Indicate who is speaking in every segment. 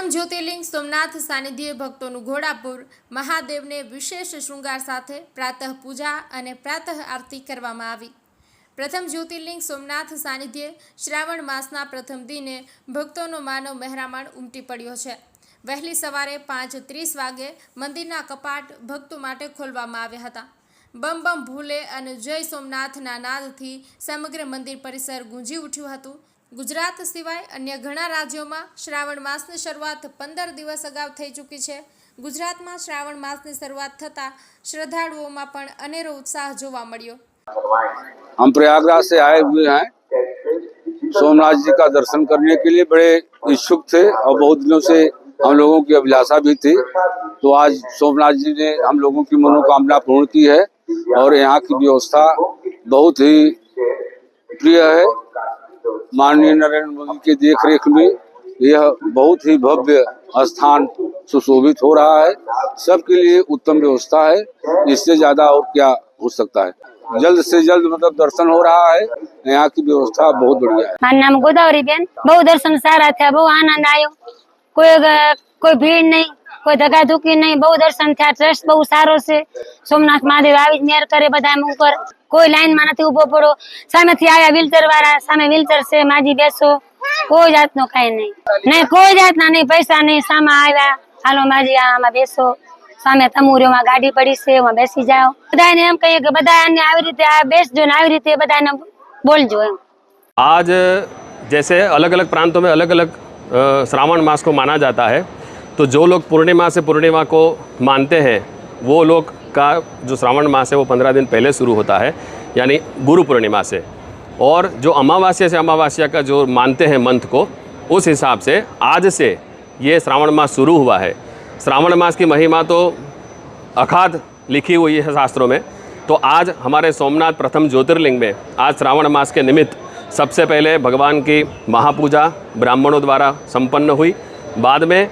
Speaker 1: પ્રથમ જ્યોતિર્લિંગ સોમનાથ સાનિધ્ય ભક્તોનું ઘોડાપુર મહાદેવને વિશેષ શૃંગાર સાથે પ્રાતઃ પૂજા અને પ્રાતઃ આરતી કરવામાં આવી. પ્રથમ જ્યોતિર્લિંગ સોમનાથ સાનિધ્ય શ્રાવણ માસના પ્રથમ દિને ભક્તોનો માનવ મહેરામણ ઉમટી પડ્યો છે. વહેલી સવારે પાંચ ત્રીસ વાગે મંદિરના કપાટ ભક્તો માટે ખોલવામાં આવ્યા હતા. બમ બમ ભૂલે અને જય સોમનાથના નાદથી સમગ્ર મંદિર પરિસર ગુંજી ઉઠ્યું હતું. ગુજરાત સિવાય અન્ય ઘણા રાજ્યોમાં શ્રાવણ માસની શરૂઆત પંદર દિવસ અગાઉ થઈ ચૂકી છે ગુજરાતમાં શ્રાવણ માસની શરૂઆત થતાં શ્રદ્ધાળુઓમાં પણ અનેરો ઉત્સાહ જોવા મળ્યો
Speaker 2: हम प्रयागराज से आए हुए हैं सोमनाथ जी का दर्शन करने के लिए बड़े इच्छुक थे और बहुत दिनों से हम लोगों की अभिलाषा भी थी तो आज सोमनाथ जी ने हम लोगों की मनोकामना पूर्ण की है और यहाँ की व्यवस्था बहुत ही प्रिय है माननीय नरेंद्र मोदी के देख रेख में यह बहुत ही भव्य स्थान सुशोभित हो रहा है। सबके लिए उत्तम व्यवस्था है। इससे ज़्यादा और क्या हो सकता है? जल्द से जल्द मतलब दर्शन हो रहा है। यहाँ की व्यवस्था बहुत बढ़िया है।
Speaker 3: नाम गोदावरी बहन दर्शन सारा था बहुत आनंद आयो। कोई कोई भीड़ नहीं। કોઈ ધક્કાધુકી નહીં બહુ દર્શન થયા ટ્રસ્ટ બહુ સારો છે સોમનાથ મહાદેવ આવી જ મેર કરે બધા એમ ઉપર કોઈ લાઈનમાં નથી ઉભો પડો સામેથી આવ્યા વ્હીલચેર વાળા સામે વ્હીલચેર છે માજી બેસો કોઈ જાતનો કઈ નહીં નહીં કોઈ જાતના નહીં પૈસા નહીં સામે આવ્યા હાલો માજી આમાં બેસો સામે તમુરીઓમાં ગાડી પડી છે એમાં બેસી જાઓ બધાને એમ કહીએ કે બધાને આવી રીતે આ બેસજો ને આવી રીતે બધાને બોલજો એમ
Speaker 4: आज जैसे अलग अलग प्रांतों में अलग अलग श्रावण मास को माना जाता है तो जो लोग पूर्णिमा से पूर्णिमा को मानते हैं, वो लोग का जो श्रावण मास है, वो पंद्रह दिन पहले शुरू होता है, यानी गुरु पूर्णिमा से। और जो अमावस्या से अमावस्या का जो मानते हैं मंथ को, उस हिसाब से आज से ये श्रावण मास शुरू हुआ है। श्रावण मास की महिमा तो अखाध लिखी हुई है शास्त्रों में। तो आज हमारे सोमनाथ प्रथम ज्योतिर्लिंग में, आज श्रावण मास के निमित्त सबसे पहले भगवान की महापूजा ब्राह्मणों द्वारा संपन्न हुई। बाद में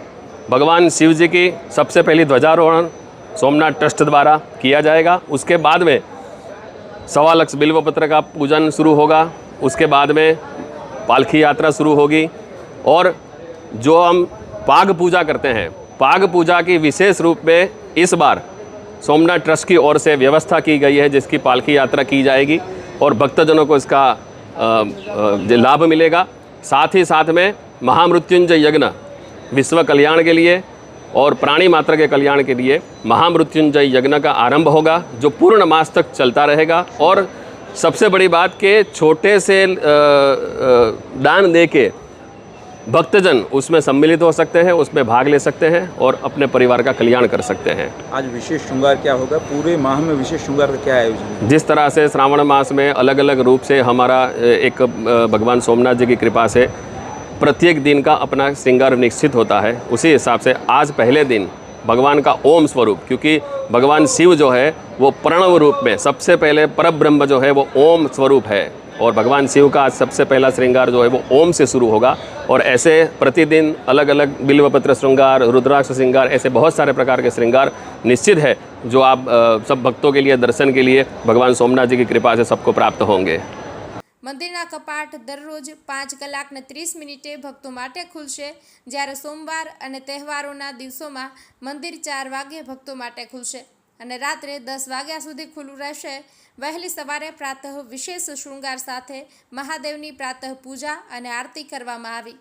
Speaker 4: भगवान शिव जी की सबसे पहली ध्वजारोहण सोमनाथ ट्रस्ट द्वारा किया जाएगा। उसके बाद में सवा लक्ष बिल्व पत्र का पूजन शुरू होगा। उसके बाद में पालखी यात्रा शुरू होगी। और जो हम पाग पूजा करते हैं, पाग पूजा की विशेष रूप में इस बार सोमनाथ ट्रस्ट की ओर से व्यवस्था की गई है, जिसकी पालकी यात्रा की जाएगी और भक्तजनों को इसका लाभ मिलेगा। साथ ही साथ में महामृत्युंजय यज्ञ विश्व कल्याण के लिए और प्राणी मात्र के कल्याण के लिए महामृत्युंजय यज्ञ का आरंभ होगा जो पूर्ण मास तक चलता रहेगा। और सबसे बड़ी बात के छोटे से दान दे के भक्तजन उसमें सम्मिलित हो सकते हैं उसमें भाग ले सकते हैं और अपने परिवार का कल्याण कर सकते हैं।
Speaker 5: आज विशेष श्रृंगार क्या होगा? पूरे माह में विशेष श्रृंगार का क्या आयोजन
Speaker 4: जिस तरह से श्रावण मास में अलग अलग रूप से हमारा एक भगवान सोमनाथ जी की कृपा से प्रत्येक दिन का अपना श्रृंगार निश्चित होता है। उसी हिसाब से आज पहले दिन भगवान का ओम स्वरूप, क्योंकि भगवान शिव जो है, वो प्रणव रूप में सबसे पहले परब्रह्म जो है, वो ओम स्वरूप है। और भगवान शिव का आज सबसे पहला श्रृंगार जो है, वो ओम से शुरू होगा। और ऐसे प्रतिदिन अलग अलग बिल्वपत्र श्रृंगार, रुद्राक्ष श्रृंगार, ऐसे बहुत सारे प्रकार के श्रृंगार निश्चित है, जो आप सब भक्तों के लिए, दर्शन के लिए भगवान सोमनाथ जी की कृपा से सबको प्राप्त होंगे।
Speaker 1: મંદિરના કપાટ દરરોજ પાંચ કલાકને ત્રીસ મિનિટે ભક્તો માટે ખુલશે. જ્યારે સોમવાર અને તહેવારોના દિવસોમાં મંદિર ચાર વાગ્યે ભક્તો માટે ખુલશે અને રાત્રે દસ વાગ્યા સુધી ખુલ્લું રહેશે. વહેલી સવારે પ્રાતઃ વિશેષ શૃંગાર સાથે મહાદેવની પ્રાતઃ પૂજા અને આરતી કરવામાં આવી.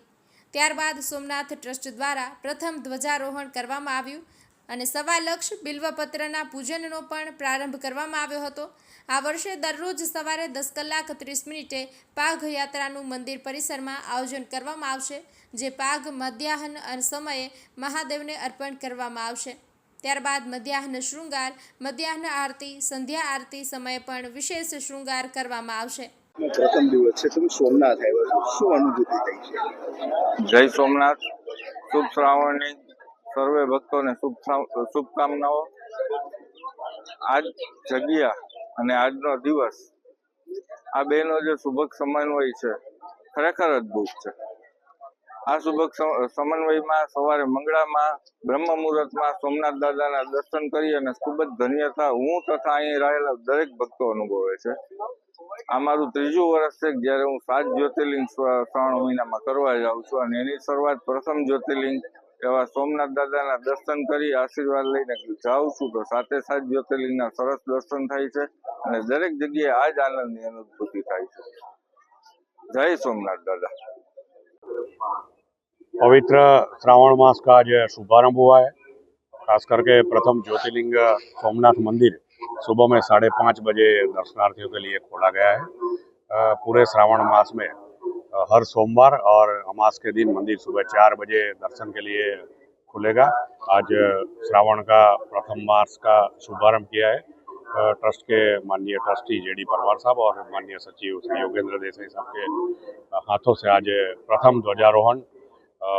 Speaker 1: ત્યારબાદ સોમનાથ ટ્રસ્ટ દ્વારા પ્રથમ ધ્વજારોહણ કરવામાં આવ્યું. અને સવા લક્ષ બિલ્વપત્રના પૂજનનો પણ પ્રારંભ કરવામાં આવ્યો હતો. આ વર્ષે દરરોજ સવારે દસ કલાક ત્રીસ મિનિટે પાઘ યાત્રાનું મંદિર પરિસરમાં આયોજન કરવામાં આવશે જે પાઘ મધ્યાહન સમયે મહાદેવને અર્પણ કરવામાં આવશે. ત્યારબાદ મધ્યાહન શૃંગાર મધ્યાહન આરતી સંધ્યા આરતી સમયે પણ વિશેષ શૃંગાર કરવામાં આવશે.
Speaker 6: પ્રથમ દિવસ છે તમે સોમનાથ આવ્યા છો. શું અનુભૂતિ થઈ છે?
Speaker 2: જય સોમનાથ. શુભ શ્રાવણની સર્વે ભક્તોને શુભ શુભકામનાઓ. આજ જગ્યા અને આજનો દિવસ આ બેનો જે સુભક સમન્વય છે, ખરેખર અદ્ભુત છે. આ સુભક સમન્વયમાં સવારે મંગળામાં બ્રહ્મ મુહૂર્તમાં સોમનાથ દાદાના દર્શન કરી અને ખૂબ જ ધન્યતા હું તથા અહીં રહેલા દરેક ભક્તો અનુભવે છે. આ મારું ત્રીજું વર્ષ છે જ્યારે હું સાત જ્યોતિર્લિંગ શ્ર- શ્રાવણ મહિનામાં કરવા જાઉં છું અને એની શરૂઆત પ્રથમ જ્યોતિર્લિંગ
Speaker 7: એવા સોમનાથ દાદાના દર્શન કરી આશીર્વાદ લઈને જાઉં છું તો સાથે સાત જ્યોતિર્લિંગના સરસ દર્શન થાય છે અને દરેક જગ્યાએ આ જ આનંદની અનુભૂતિ થાય છે જય સોમનાથ दादा
Speaker 8: पवित्र श्रावण मास का आज शुभारंभ हुआ है खास करके प्रथम ज्योतिर्लिंग सोमनाथ मंदिर सुबह में साढ़े पाँच बजे दर्शनार्थियों के लिए खोला गया है अ, पूरे श्रावण मास में अ, हर सोमवार और अमास के दिन मंदिर सुबह चार बजे दर्शन के लिए खुलेगा। आज श्रावण का प्रथम मास का शुभारंभ किया है। ट्रस्ट के माननीय ट्रस्टी जेडी परमार साहब और माननीय सचिव श्री योगेंद्र देसाई साहब के हाथों से आज प्रथम ध्वजारोहण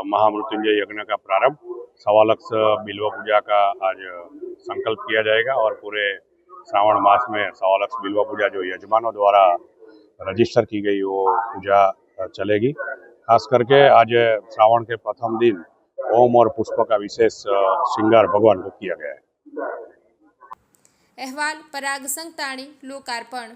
Speaker 8: महामृत्युंजय यज्ञ का प्रारंभ। सवा लक्ष बिल्व पूजा का आज संकल्प किया जाएगा और पूरे श्रावण मास में सवा लक्ष बिल्व पूजा जो यजमानों द्वारा रजिस्टर की गई वो पूजा चलेगी। खास करके आज श्रावण के प्रथम दिन ओम और पुष्प का विशेष श्रृंगार भगवान को किया गया है।
Speaker 1: अहवाल पराग संगताणी लोकार्पण।